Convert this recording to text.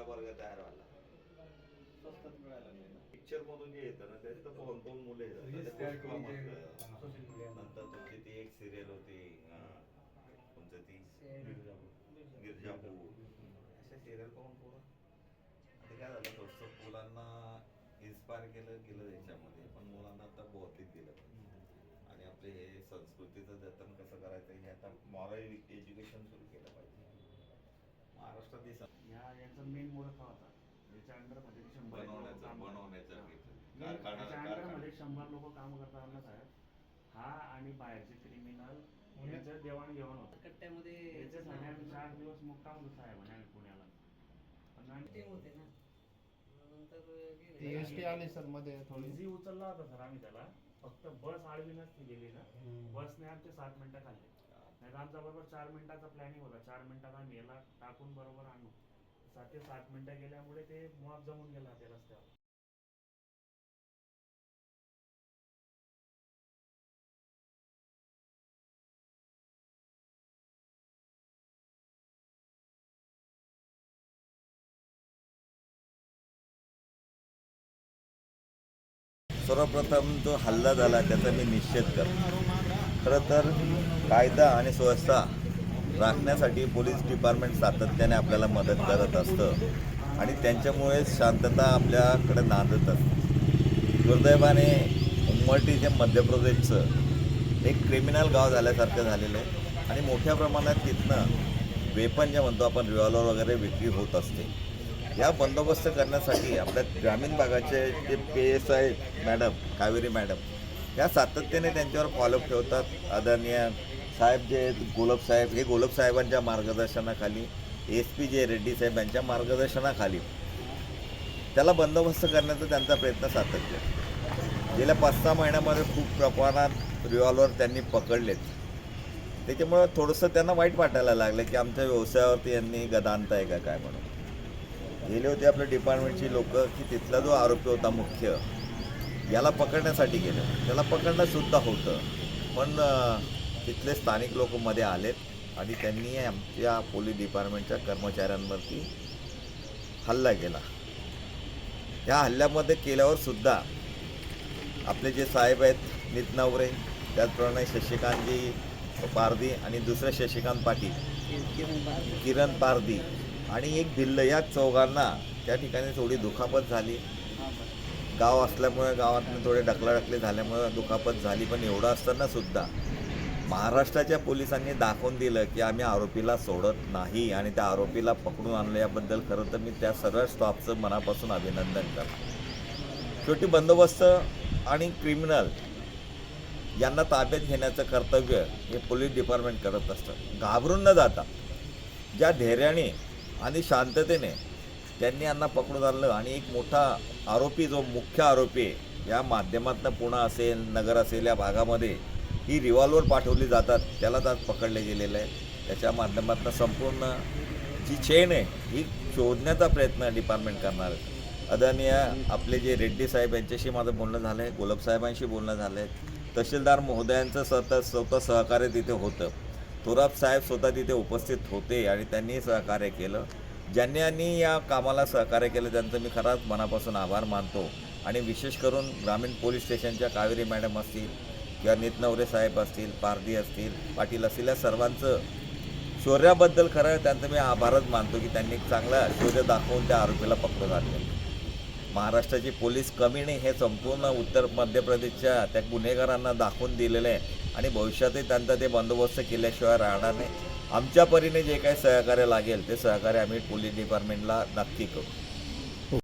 वेगळा वर्ग तयार व्हायला. स्वस्तात मिळायला. पिक्चर मधून जे येतं ना त्यात तर दोन दोन मुले म्हणजे नंतर तुमची ती एक सिरियल होती कोणतं ती. गिरजापूर. अशा सिरियल पाहून पोरं आता काय झालं थोडंसं मुलांना इन्स्पायर केलं गेलं याच्यामध्ये पण मुलांना आता बौद्धिक दिलं. आणि आपले हे संस्कृतीचं जतन कसं करायचं हे आता मॉरल एज्युकेशन महाराष्ट्रात या यांचा मेन मूळ का होता. याच्या अंडरमध्ये शंभर लोकं बनवण्याचं काम करतात. बनवण्याचं. हे. मी- कारखाना याच्या अंडर कारखाना. मध्ये शंभर लोक काम करतात ना साहेब हा आणि बाहेरचे क्रिमिनल यांचं देवाणघेवाण होतं. कट्ट्यामध्ये याच्यासाठी आम्ही चार दिवस मुक्काम होतो साहेबांनी आम्ही पुण्याला. पण आम्ही- मीटिंग होते ना. नंतर ती गेले. एस टी आली सरमध्ये थोडी. इझी उचलला होता सर आम्ही त्याला. फक्त बस नसती गेली ना. बसने आमचे सात मिनिटं खाल्ले. नाही तर आमचा बरोबर चार मिनिटाचा प्लॅनिंग होता. चार मिनिटात आम्ही याला टाकून बरोबर आणू. सात ते सात मिनिटं गेल्यामुळे ते मुळात जमून गेला त्या रस्त्यावर. सर्वप्रथम जो हल्ला झाला त्याचा मी निषेध करतो. खरं तर कायदा आणि सुव्यवस्था राखण्यासाठी पोलीस डिपार्टमेंट सातत्याने आपल्याला मदत करत असतं. आणि त्यांच्यामुळे शांतता आपल्याकडे नांदत असते. दुर्दैवाने उमरटी जे मध्य प्रदेशचं एक क्रिमिनल गाव झाल्यासारखं झालेलं आहे. आणि मोठ्या प्रमाणात तिथनं वेपन जे म्हणतो आपण रिव्हॉल्वर वगैरे विक्री होत असते. या बंदोबस्त करण्यासाठी आपल्या ग्रामीण भागाचे जे P S I madam Kaveri madam या सातत्याने त्यांच्यावर फॉलोअप ठेवतात. आदरणीय साहेब जे आहेत, गोलब साहेब हे गोलब साहेबांच्या मार्गदर्शनाखाली एस पी जे रेड्डी साहेब यांच्या मार्गदर्शनाखाली. त्याला बंदोबस्त करण्याचा त्यांचा प्रयत्न सातत्य. आहे. गेल्या पाच सहा महिन्यामध्ये खूप प्रमाणात रिव्हॉल्वर त्यांनी पकडलेत. त्याच्यामुळं थोडंसं त्यांना वाईट वाटायला लागलं की आमच्या व्यवसायावरती यांनी गदांत आहे का काय म्हणून. गेले होते आपल्या डिपार्टमेंटची लोक की तिथला जो आरोपी होता मुख्य याला पकडण्यासाठी गेलं. त्याला पकडणं सुद्धा होतं. पण तिथले स्थानिक लोक मध्ये आलेत आणि त्यांनी आमच्या पोलीस डिपार्टमेंटच्या कर्मचाऱ्यांवरती हल्ला केला. या हल्ल्यामध्ये केल्यावर सुद्धा आपले जे साहेब आहेत नित नवरे त्याचप्रमाणे शशिकांतजी पारदी आणि दुसरे शशिकांत पाटील किरण किरण पारदी आणि एक भिल्ल या चौघांना त्या ठिकाणी थोडी दुखापत झाली. गाव असल्यामुळे गावातून थोडे ढकलाढकली झाल्यामुळे दुखापत झाली पण एवढं असताना सुद्धा महाराष्ट्राच्या पोलिसांनी दाखवून दिलं की आम्ही आरोपीला सोडत नाही आणि त्या आरोपीला पकडून आणलं. याबद्दल खरं तर मी त्या सर्व स्टॉफचं मनापासून अभिनंदन करतो. शेवटी बंदोबस्त आणि क्रिमिनल यांना ताब्यात घेण्याचं कर्तव्य हे पोलीस डिपार्टमेंट करत असतं. घाबरून न जाता ज्या धैर्याने आणि शांततेने त्यांनी यांना पकडून आणलं. आणि एक मोठा आरोपी जो मुख्य आरोपी आहे या माध्यमातून पुणा असेल नगर असेल या भागामध्ये ही रिव्हॉल्वर पाठवली जातात. त्यालाच आज पकडले गेलेलं आहे. त्याच्या माध्यमातून संपूर्ण जी चेन आहे ही शोधण्याचा प्रयत्न डिपार्टमेंट करणार आहे. आपले जे रेड्डी साहेब यांच्याशी माझं बोलणं झालं आहे गोलब साहेबांशी बोलणं झालं आहे तहसीलदार महोदयांचं स्वतः स्वतः सहकार्य तिथे होतं. थोराब साहेब स्वतः तिथे उपस्थित होते आणि त्यांनी सहकार्य केलं. ज्यांनी यांनी या कामाला सहकार्य केलं त्यांचं मी खराच मनापासून आभार मानतो. आणि विशेष करून ग्रामीण पोलीस स्टेशनच्या कावेरी मॅडम असतील किंवा नितनवरे साहेब असतील पारदी असतील पाटील असतील या सर्वांचं शौर्याबद्दल खरं त्यांचं मी आभारच मानतो की त्यांनी चांगला शौर्य दाखवून त्या आरोपीला पकडून आणले. महाराष्ट्राची पोलीस कमी नाही हे संपूर्ण उत्तर मध्य प्रदेशच्या त्या गुन्हेगारांना दाखवून दिलेलं आहे. आणि भविष्यातही त्यांचा ते बंदोबस्त केल्याशिवाय राहणार नाही. आमच्या परीने जे काही सहकार्य लागेल ते सहकार्य आम्ही पोलीस डिपार्टमेंटला नक्की करू.